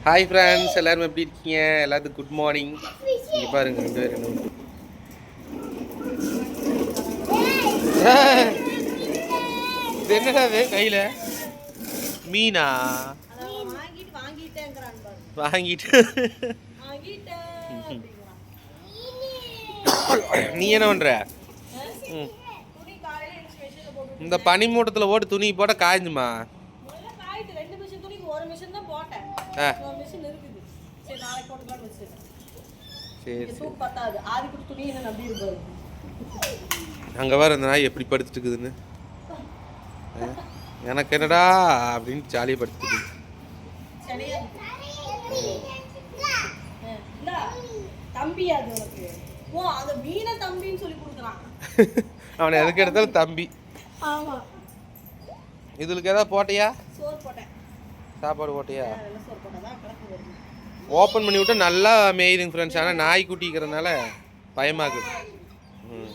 Hi friends எல்லோரும் எப்படி இருக்கீங்க எல்லாத்துக்கும் குட் மார்னிங் இங்கே பாருங்க ரெண்டு பேரும் இது என்னடா இது கையில் மீனா வாங்கிட்டு நீ என்ன பண்ணுற ம் இந்த பனிமூட்டத்தில் ஓட்டு துணி போட்டால் காய்ஞ்சுமா முதல்ல காயிட்டு ரெண்டு மிஷின் துணிக்கு ஒரு மிஷின் தான் போட்டேன் ஆ. ஒரு மிஷின் இருக்குது. சரி நாளைக்கு போட்டுக்கலாம்னு வச்சிருக்கேன் சரி இங்க சரி. தூக்கு பத்தாது. ஆதி குடி துணி என்ன நம்பி இருப்பாரு அங்கே வர அந்த நாய் எப்படி படுத்துட்டு இருக்குதுன்னு? எனக்கு என்னடா அப்படின்னு ஜாலியாக படுத்துட்டு இந்தா, தம்பி அது உனக்கு. ஓ அந்த மீனை தம்பின்னு சொல்லி கொடுக்குறான். அவனை எதுக்கு எடுத்தாலும் தம்பி. ஆமா. இதுக்கு ஏதாவது போட்டியா? சோறு போட்டேன். சாப்பாடு போட்டியா? ஓப்பன் பண்ணி விட்டா நல்லா மேயுதுங்க ஃப்ரெண்ட்ஸ் ஆனால் நாய் குட்டிக்கிறதுனால பயமாக்குது ம்.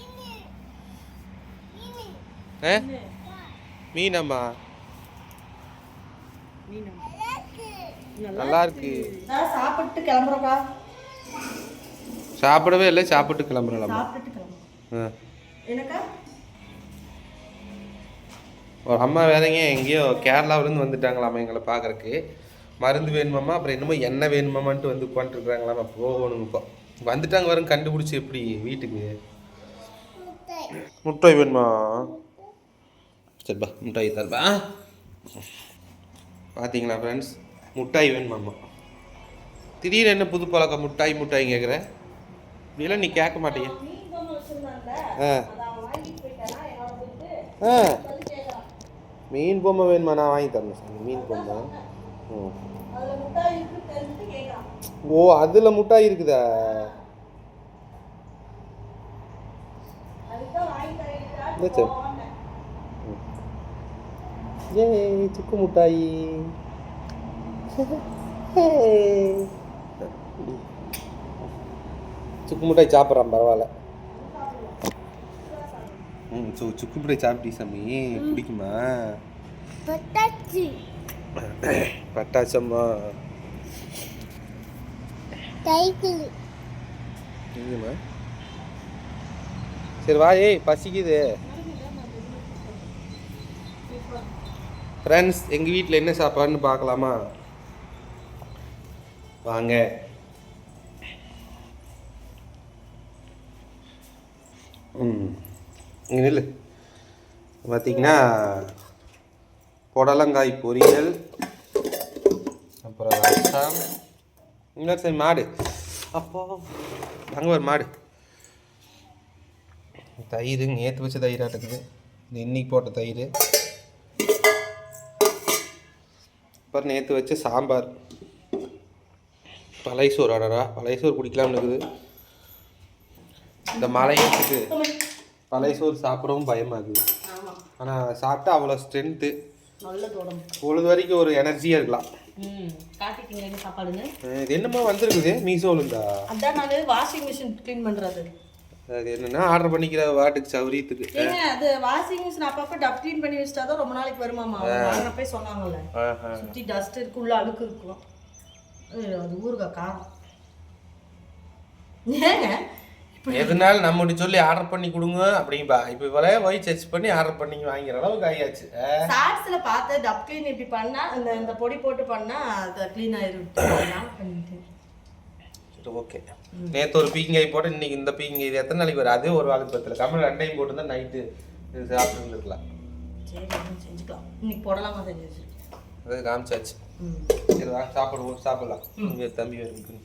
ஆ? மீனம்மா? மீன் நல்லா இருக்கு. சாப்பிட்டு கிளம்புறப்பா. சாப்பிடவே இல்லை சாப்பிட்டு கிளம்புறலாமா ஆ. ஒரு அம்மா வேறங்க எங்கேயோ கேரளாவிலேருந்து வந்துட்டாங்களாமா எங்களை பார்க்கறக்கு. மருந்து வேணுமாம்மா அப்புறம் என்னமோ எண்ணெய் வேணுமாமான்ட்டு வந்து உட்காந்துருக்குறாங்களாமா போகணும் இப்போ வந்துட்டாங்க வரும் கண்டுபிடிச்சி எப்படி வீட்டுக்கு? முட்டாய் வேணுமா? சரிப்பா முட்டாய் தரப்பா. பார்த்தீங்களா ஃப்ரெண்ட்ஸ் முட்டாய் வேணுமாம்மா. திடீர்னு என்ன புது பழக்கம்? முட்டாய் முட்டாய் கேட்குற? இப்படியெல்லாம் நீ கேட்க மாட்டீங்க ஆ. ஆ. வந்து கேட்கறான் மீன் பொம்மை வேணுமா? நான் வாங்கி தரேன் சார். மீன் பொம்மை ம். ஓ அதில் முட்டாய் இருக்குதா. ஏ சுக்கு முட்டாய். சுக்கு முட்டாய் சாப்பிட்றான் பரவாயில்ல. ம் சு சுக்கு முட்டாய் சாப்பிட்டி சாமி? பிடிக்குமா? பட்டாச்சு பட்டாசம்மா. சைக்கிள் எங்கம்மா சரி வா ஏய் பசிக்குது. ஃப்ரெண்ட்ஸ் எங்கள் வீட்டில் என்ன சாப்பாடுன்னு பார்க்கலாமா வாங்க. ம். இங்கே நில்லு. பார்த்தீங்கன்னா புடலங்காய் பொரியல் அப்புறம் ரசம். இன்னொரு சரி மாடு. அப்போ அங்கே ஒரு மாடு. தயிர் நேற்று வச்ச தயிராட்டுக்குது இது இன்னைக்கு போட்ட தயிர். அப்புறம் நேற்று வச்ச சாம்பார். பழைய சோறு அடடா பழைய சோறு குடிக்கலாம்னு இருக்குது. இந்த மழையத்துக்கு பழைய சோறு சாப்பிடவும் பயமாகுது ஆமா. ஆனால் சாப்பிட்டா அவ்வளோ ஸ்ட்ரென்த்து நல்லது உடம்பு பொழுது வரைக்கும் ஒரு எனர்ஜியாக இருக்கலாம். ம் அஹ் இது என்னமோ வந்திருக்குது அதான் நான் வாஷிங் மிஷின் க்ளீன் பண்றது. அது என்னன்னா ஆர்டர் பண்ணிக்கிற வாட்டுக்கு சௌரியத்துக்கு ஏங்க அது வாஷிங் மிஷின் அப்பப்போ டப் க்ளீன் பண்ணி வச்சிட்டா தான் ரொம்ப நாளைக்கு வருமாமா? சொன்னாங்கல்ல. சுற்றி டஸ்ட் இருக்கு உள்ள அழுக்கு இருக்கும். அது அது ஊறுகாய் காரம் ஏங்க எதுனாலும் நம்ம இப்படி சொல்லி ஆர்டர் பண்ணி கொடுங்க அப்படின்பா. இப்போ இவ்வளோ போய் சர்ச் பண்ணி ஆர்டர் பண்ணி வாங்கிற அளவுக்கு ஆயாச்சு ஷார்ட்ஸ்ல பார்த்து டப் க்ளீன் இப்படி பண்ணா இந்த இந்த பொடி போட்டு பண்ணா அது க்ளீன் ஆயிரும். சரி ஓகே நேற்று ஒரு பீங்காய் போட்டு இன்னைக்கு இந்த பீங்காய் இது எத்தனை நாளைக்கு வரும்? அதே ஒரு வாக்கு பத்தில். கம்மல் ரெண்டையும் போட்டு தான் நைட்டு சாப்பிட்டு இருக்கலாம் சரி செஞ்சுக்கலாம். இன்னைக்கு போடலாமா செஞ்சு வச்சிருக்கேன். அதாவது காமிச்சாச்சு. சரி வா சாப்பிடுவோம் சாப்பிடலாம். தம்பி வரும்